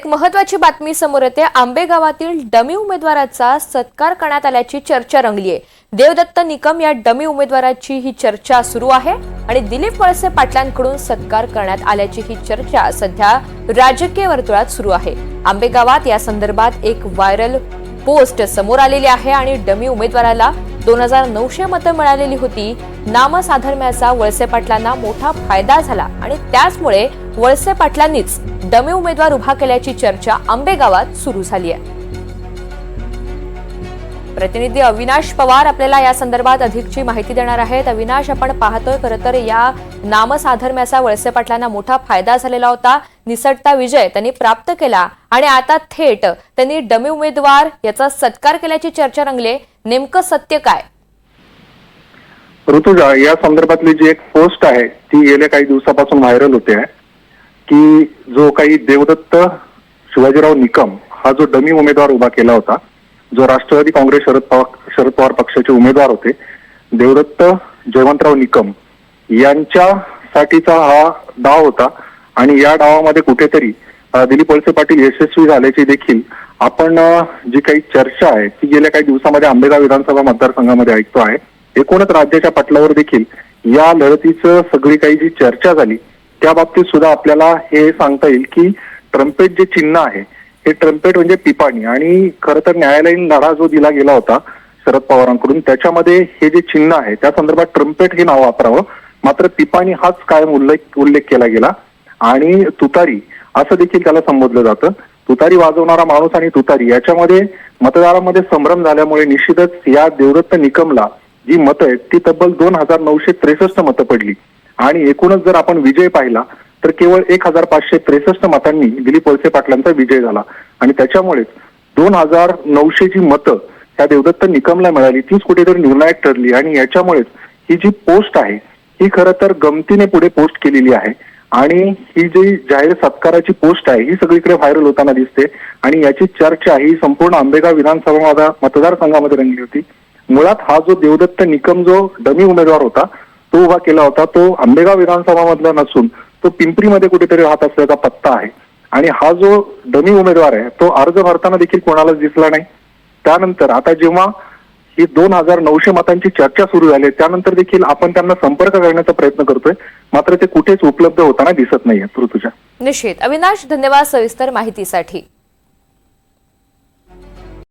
एक महत्वाची बातमी समोर येते. आंबे गावातील डमी उमेदवाराचा सत्कार करण्यात आल्याची चर्चा रंगली आहे देवदत्त निकम या डमी उमेदवाराची ही चर्चा सुरू आहे आणि दिलीप वळसे पाटलांकडून सत्कार करण्यात आल्याची ही चर्चा सध्या राजकीय वर्तुळात सुरू आहे. आंबे गावात या संदर्भात एक व्हायरल पोस्ट समोर आलेली आहे आणि डमी उमेदवाराला दोन हजार नऊशे मतं मिळालेली होती. नामसाधर्म्याचा वळसे पाटलांना मोठा फायदा झाला आणि त्याचमुळे वळसे पाटलांनीच डमी उमेदवार उभा केल्याची चर्चा आंबेगावात सुरू झाली आहे. प्रतिनिधी अविनाश पवार आपल्याला या संदर्भात अधिकची माहिती देणार आहेत. अविनाश आपण पाहतोय खरं तर या नामसाधर्म्याचा वळसे पाटलांना मोठा फायदा झालेला होता. निसटता विजय त्यांनी प्राप्त केला आणि आता थेट त्यांनी डमी उमेदवार याचा सत्कार केल्याची चर्चा रंगले. नेमकं सत्य काय? ऋतुजा या संदर्भातली जी एक पोस्ट आहे ती गेल्या काही दिवसापासून व्हायरल होते. आहे की जो काही देवदत्त शिवाजीराव निकम हा जो डमी उमेदवार उभा केला होता जो राष्ट्रवादी काँग्रेस शरद पवार शरद पवार पक्षाचे उमेदवार होते देवदत्त जयवंतराव निकम यांच्यासाठीचा हा डाव होता. आणि या डावामध्ये कुठेतरी दिलीप वळसे पाटील यशस्वी झाल्याची देखील आपण जी काही चर्चा आहे ती गेल्या काही दिवसामध्ये आंबेगाव विधानसभा मतदारसंघामध्ये ऐकतो आहे. एकूणच राज्याच्या पटलावर देखील या लढतीचं सगळी काही जी चर्चा झाली त्या बाबतीत सुद्धा आपल्याला हे सांगता येईल की ट्रम्पेट जे चिन्ह आहे हे ट्रम्पेट म्हणजे पिपाणी. आणि खरं तर न्यायालयीन लढा जो दिला गेला होता शरद पवारांकडून त्याच्यामध्ये हे जे चिन्ह आहे त्या संदर्भात ट्रम्पेट हे नाव वापरावं. मात्र पिपाणी हाच कायम उल्लेख उल्लेख केला गेला. आणि तुतारी असं देखील त्याला संबोधलं जातं. तुतारी वाजवणारा माणूस आणि तुतारी याच्यामध्ये मतदारांमध्ये संभ्रम झाल्यामुळे निश्चितच या देवदत्त निकमला जी मतं आहेत ती तब्बल दोन हजार नऊशे त्रेसष्ट मतं पडली. आणि एकूणच जर आपण विजय पाहिला तर केवळ एक हजार पाचशे त्रेसष्ट मतांनी दिलीप वळसे पाटलांचा विजय झाला. आणि त्याच्यामुळेच दोन हजार नऊशे जी मतं त्या देवदत्त निकमला मिळाली. तीच कुठेतरी निर्णायक ठरली. आणि याच्यामुळेच ही जी पोस्ट आहे ही खरं तर गमतीने पुढे पोस्ट केलेली आहे. आणि ही जी जाहीर सत्काराची पोस्ट आहे ही सगळीकडे व्हायरल होताना दिसते. आणि याची चर्चा ही संपूर्ण आंबेगाव विधानसभा मतदारसंघामध्ये रंगली होती. मुळात हा जो देवदत्त निकम जो डमी उमेदवार होता तो उभा केला होता. तो आंबेगाव विधानसभा मधला नसून तो पिंपरीमध्ये कुठेतरी राहत असल्याचा पत्ता आहे. आणि हा जो डमी उमेदवार आहे तो अर्ज भरताना देखील कोणालाच दिसला नाही. त्यानंतर आता जेव्हा ही दोन हजार नऊशे मतांची चर्चा सुरू झाली त्यानंतर देखील आपण त्यांना संपर्क करण्याचा प्रयत्न करतोय. मात्र ते कुठेच उपलब्ध होताना दिसत नाहीये ऋतुजा. निश्चित. अविनाश धन्यवाद सविस्तर माहितीसाठी.